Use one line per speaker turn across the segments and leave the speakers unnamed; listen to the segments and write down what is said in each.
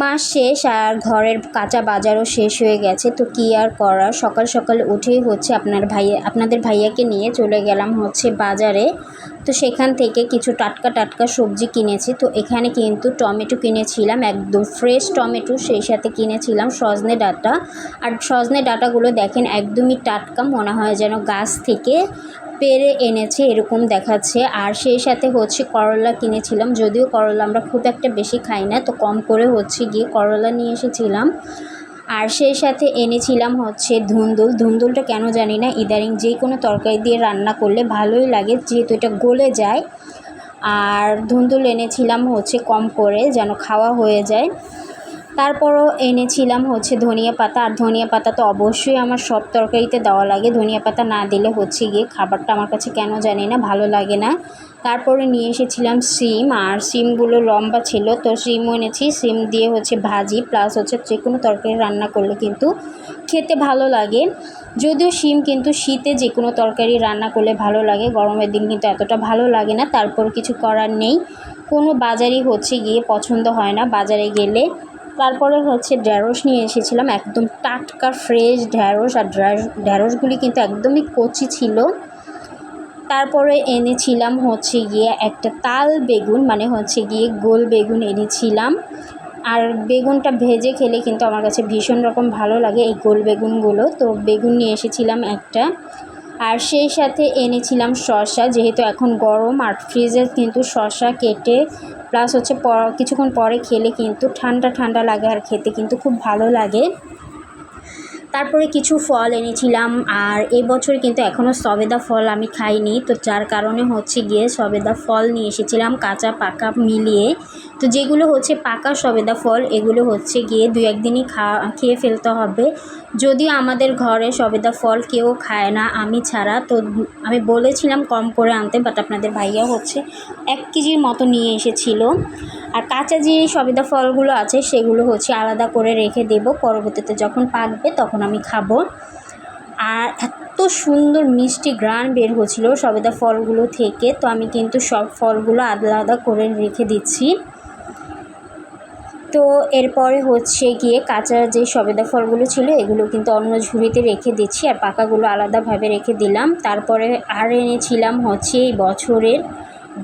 মাস শেষ আর ঘরের কাঁচা বাজারও শেষ হয়ে গেছে। তো কী আর করার? সকাল সকাল উঠেই হচ্ছে আপনার ভাইয়া আপনাদের ভাইয়াকে নিয়ে চলে গেলাম হচ্ছে বাজারে। তো সেখান থেকে কিছু টাটকা টাটকা সবজি কিনেছি। তো এখানে কিন্তু টমেটো কিনেছিলাম, একদম ফ্রেশ টমেটো, সেই সাথে কিনেছিলাম সজনে ডাটা। আর সজনে ডাটাগুলো দেখেন একদমই টাটকা, মনে হয় যেন গাছ থেকে পেরে এনেছে এরকম দেখাচ্ছে। আর সেই সাথে হচ্ছে করলা কিনেছিলাম। যদিও করলা আমরা খুব একটা বেশি খাই না, তো কম করে হচ্ছে গিয়ে করলা নিয়ে এসেছিলাম। আর সেই সাথে এনেছিলাম হচ্ছে ধুন্দুল। ধুন্দুলটা কেন জানি না ইদারিং যে কোনো তরকারি দিয়ে রান্না করলে ভালোই লাগে, যেহেতু এটা গলে যায়। আর ধুন্দুল এনেছিলাম হচ্ছে কম করে, যেন খাওয়া হয়ে যায়। তারপরও এনেছিলাম হচ্ছে ধনিয়া পাতা। আর ধনিয়া পাতা তো অবশ্যই আমার সব তরকারিতে দেওয়া লাগে। ধনিয়া পাতা না দিলে হচ্ছে গিয়ে খাবারটা আমার কাছে কেন জানি না, ভালো লাগে না। তারপরে নিয়ে এসেছিলাম সিম আর সিমগুলো লম্বা ছিল, তো সিমও এনেছি। সিম দিয়ে হচ্ছে ভাজি, প্লাস হচ্ছে যে কোনো তরকারি রান্না করলে কিন্তু খেতে ভালো লাগে। যদিও সিম কিন্তু শীতে যে কোনো তরকারি রান্না করলে ভালো লাগে, গরমের দিন কিন্তু এতটা ভালো লাগে না। তারপর কিছু করার নেই। কোনো বাজারই হচ্ছে গিয়ে পছন্দ হয় না। বাজারে গেলে তারপরে হচ্ছে ঢ্যাঁড়স নিয়ে এসেছিলাম, একদম টাটকা ফ্রেশ ঢ্যাঁড়স, আর ঢ্যাঁড়সগুলি কিন্তু একদমই কচি ছিল। তারপরে এনেছিলাম হচ্ছে গিয়ে একটা তাল বেগুন মানে হচ্ছে গিয়ে গোল বেগুন এনেছিলাম। আর বেগুনটা ভেজে খেলে কিন্তু আমার কাছে ভীষণ রকম ভালো লাগে এই গোল বেগুনগুলো। তো বেগুন নিয়ে এসেছিলাম একটা। আর সেই সাথে এনেছিলাম শসা, যেহেতু এখন গরম, আর ফ্রিজে কিন্তু শসা কেটে প্লাস হচ্ছে কিছুক্ষণ পরে খেলে কিন্তু ঠান্ডা ঠান্ডা লাগে আর খেতে কিন্তু খুব ভালো লাগে। তারপরে কিছু ফল এনেছিলাম আর এবছর কিন্তু এখনও সবেদা ফল আমি খাইনি। তো যার কারণে হচ্ছে গিয়ে সবেদা ফল নিয়ে এসেছিলাম কাঁচা পাকা মিলিয়ে। তো যেগুলো হচ্ছে পাকা সবেদা ফল, এগুলো হচ্ছে গিয়ে দু একদিনই খাওয়া খেয়ে ফেলতে হবে। যদিও আমাদের ঘরে সবেদা ফল কেউ খায় না, আমি ছাড়া। তো আমি বলেছিলাম কম করে আনতে বাট আপনাদের ভাইয়া হচ্ছে এক কেজির মতো নিয়ে এসেছিল। আর কাঁচা যে সবেদা ফলগুলো আছে, সেগুলো হচ্ছে আলাদা করে রেখে দেব। পরবর্তীতে যখন পাকবে তখন আমি খাব। আর এত সুন্দর মিষ্টি গ্রান বের হচ্ছিল সবেদা ফলগুলো থেকে, তো আমি কিন্তু সব ফলগুলো আলাদা করে রেখে দিচ্ছি। তো এরপরে হচ্ছে গিয়ে কাঁচা যে সবেদা ফলগুলো ছিল, এগুলো কিন্তু অন্য ঝুড়িতে রেখে দিচ্ছি আর পাকাগুলো আলাদাভাবে রেখে দিলাম। তারপরে আর এনেছিলাম হচ্ছে এই বছরের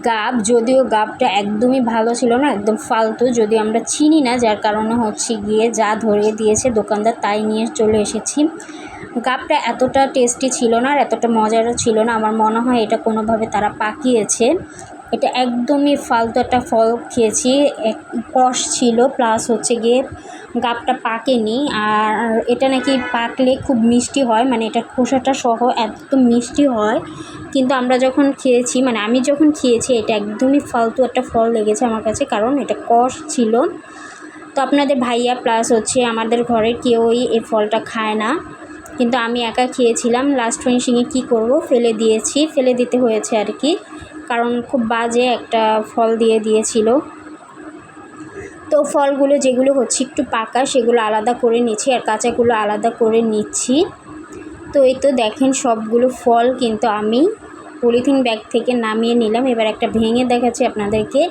গাব, যদিও গাবটা একদমই ভালো ছিল না, একদম ফালতু যদি আমরা চিনি না, যার কারণে হচ্ছে গিয়ে যা ধরিয়ে দিয়েছে দোকানদার তাই নিয়ে চলে এসেছি। গাবটা এতটা টেস্টি ছিল না আর এতটা মজারও ছিল না, আমার মনে হয় এটা কোনোভাবে তারা পাকিয়েছে। এটা একদমই ফালতু একটা ফল খেয়েছি। এক কষ ছিল প্লাস হচ্ছে গিয়ে গাবটা পাকেনি। আর এটা নাকি পাকলে খুব মিষ্টি হয় মানে এটা খোসাটা সহ একদম মিষ্টি হয়। কিন্তু আমরা যখন খেয়েছি মানে আমি যখন খেয়েছি, এটা একদমই ফালতু একটা ফল লেগেছে আমার কাছে, কারণ এটা কষ ছিল। তো আপনাদের ভাইয়া প্লাস হচ্ছে আমাদের ঘরের কেউই এই ফলটা খায় না। কিন্তু আমি একা খেয়েছিলাম লাস্ট ফিনিশিংয়ে কী করব? ফেলে দিয়েছি। ফেলে দিতে হয়েছে আর কি। কারণ খুব বাজে একটা ফল দিয়ে দিয়েছিল। তো ফলগুলো যেগুলো হচ্ছে একটু পাকা, সেগুলো আলাদা করে নিচ্ছি আর কাঁচাগুলো আলাদা করে নিচ্ছি। তো এই তো দেখেন সবগুলো ফল কিন্তু আমি পলিথিন ব্যাগ থেকে নামিয়ে নিলাম। এবার একটা ভেঙে দেখাচ্ছি আপনাদেরকে।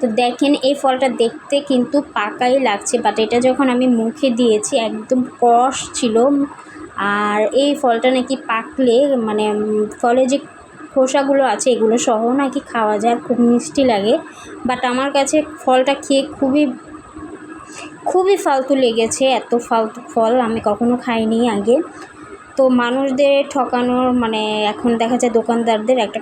তো দেখেন এই ফলটা দেখতে কিন্তু পাকাই লাগছে বাট এটা যখন আমি মুখে দিয়েছি একদম কষ ছিল। আর এই ফলটা নাকি পাকলে মানে ফলে যে খোসাগুলো আছে, এগুলো সহ নাকি খাওয়া যায়, খুব মিষ্টি লাগে। বাট আমার কাছে ফলটা খেয়ে খুবই খুবই ফালতু লেগেছে, এত ফালতু ফল আমি কখনো খাইনি আগে। তো মানুষদের ঠকানোর মানে এখন দেখা যায় দোকানদারদের একটা